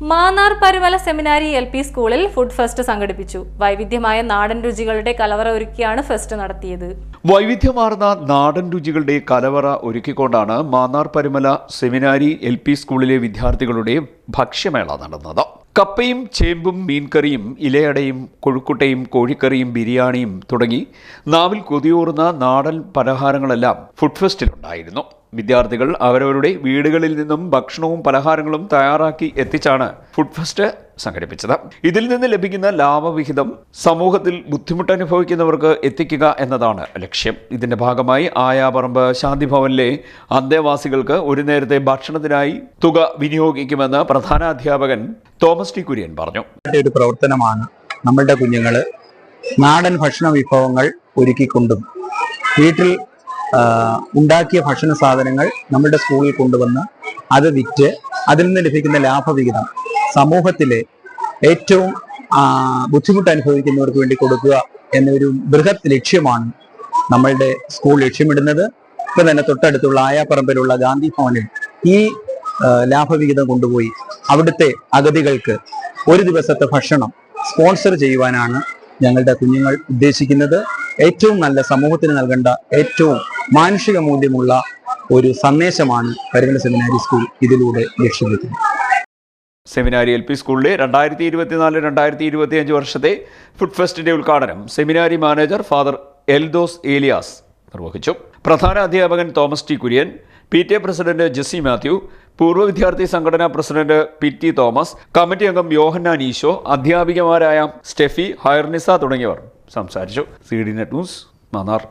Mannar Parumala seminary L P സ്കൂളിൽ food fest സംഘടിപ്പിച്ചു. വൈവിധ്യമായ നാടൻ രുചികളുടെ കലവറ ഒരുക്കിയാണ് ഫെസ്റ്റ് നടത്തിയത്. വൈവിധ്യമാർന്ന നാടൻ രുചികളുടെ കലവറ ഒരുക്കിക്കൊണ്ടാണ് Mannar Parumala seminary L P സ്കൂളിലെ വിദ്യാർത്ഥികളുടെ ഭക്ഷ്യമേള നടന്നത്. കപ്പയും ചേമ്പും മീൻകറിയും ഇലയടയും കൊഴുക്കുട്ടയും കോഴിക്കറിയും ബിരിയാണിയും തുടങ്ങി നാവിൽ കൊതിയൂറുന്ന നാടൻ പലഹാരങ്ങളെല്ലാം ഫുഡ് ഫെസ്റ്റിലുണ്ടായിരുന്നു. വിദ്യാർത്ഥികൾ അവരവരുടെ വീടുകളിൽ നിന്നും ഭക്ഷണവും പലഹാരങ്ങളും തയ്യാറാക്കി എത്തിച്ചാണ് ഫുഡ് ഫെസ്റ്റ് സംഘടിപ്പിച്ചത്. ഇതിൽ നിന്ന് ലഭിക്കുന്ന ലാഭവിഹിതം സമൂഹത്തിൽ ബുദ്ധിമുട്ട് അനുഭവിക്കുന്നവർക്ക് എത്തിക്കുക എന്നതാണ് ലക്ഷ്യം. ഇതിന്റെ ഭാഗമായി ആയാപറമ്പ് ശാന്തിഭവനിലെ അന്തേവാസികൾക്ക് ഒരു നേരത്തെ ഭക്ഷണത്തിനായി തുക വിനിയോഗിക്കുമെന്ന് പ്രധാന അധ്യാപകൻ തോമസ് ടി കുര്യൻ പറഞ്ഞു. ഒരു പ്രവർത്തനമാണ് നമ്മളുടെ കുഞ്ഞുങ്ങൾ നാടൻ ഭക്ഷണ വിഭവങ്ങൾ ഒരുക്കിക്കൊണ്ടും വീട്ടിൽ ഉണ്ടാക്കിയ ഭക്ഷണ സാധനങ്ങൾ നമ്മുടെ സ്കൂളിൽ കൊണ്ടുവന്ന് അത് വിറ്റ് അതിൽ നിന്ന് ലഭിക്കുന്ന ലാഭവിഹിതം സമൂഹത്തിലെ ഏറ്റവും ബുദ്ധിമുട്ട് അനുഭവിക്കുന്നവർക്ക് വേണ്ടി കൊടുക്കുക എന്നൊരു ബൃഹത് ലക്ഷ്യമാണ് നമ്മളുടെ സ്കൂൾ ലക്ഷ്യമിടുന്നത്. ഇപ്പൊ തന്നെ തൊട്ടടുത്തുള്ള ആയാപ്പറമ്പിലുള്ള ഗാന്ധി ഭവനിൽ ഈ ലാഭവിഹിതം കൊണ്ടുപോയി അവിടുത്തെ അഗതികൾക്ക് ഒരു ദിവസത്തെ ഭക്ഷണം സ്പോൺസർ ചെയ്യുവാനാണ് ഞങ്ങളുടെ കുഞ്ഞുങ്ങൾ ഉദ്ദേശിക്കുന്നത്. ഏറ്റവും നല്ല സമൂഹത്തിന് നൽകേണ്ട ഏറ്റവും മാനുഷിക മൂല്യമുള്ള ഒരു സന്ദേശമാണ് പരിഗണ സെമിനാരി സ്കൂൾ ഇതിലൂടെ ലക്ഷ്യം സെമിനാരി എൽ പി സ്കൂളിലെ രണ്ടായിരത്തി ഇരുപത്തിനാല് രണ്ടായിരത്തി ഇരുപത്തിയഞ്ച് വർഷത്തെ ഫുഡ് ഫെസ്റ്റിന്റെ ഉദ്ഘാടനം seminary manager father Eldhose Elias നിർവഹിച്ചു. പ്രധാന അധ്യാപകൻ Thomas T Kurian P T A president Jessy Mathew പൂർവ വിദ്യാർത്ഥി സംഘടനാ president P T Thomas committee അംഗം യോഹന്നാൻ ഈശോ അധ്യാപികമാരായ സ്റ്റെഫി ഹയർനിസ തുടങ്ങിയവർ സംസാരിച്ചു. C D net news Mannar.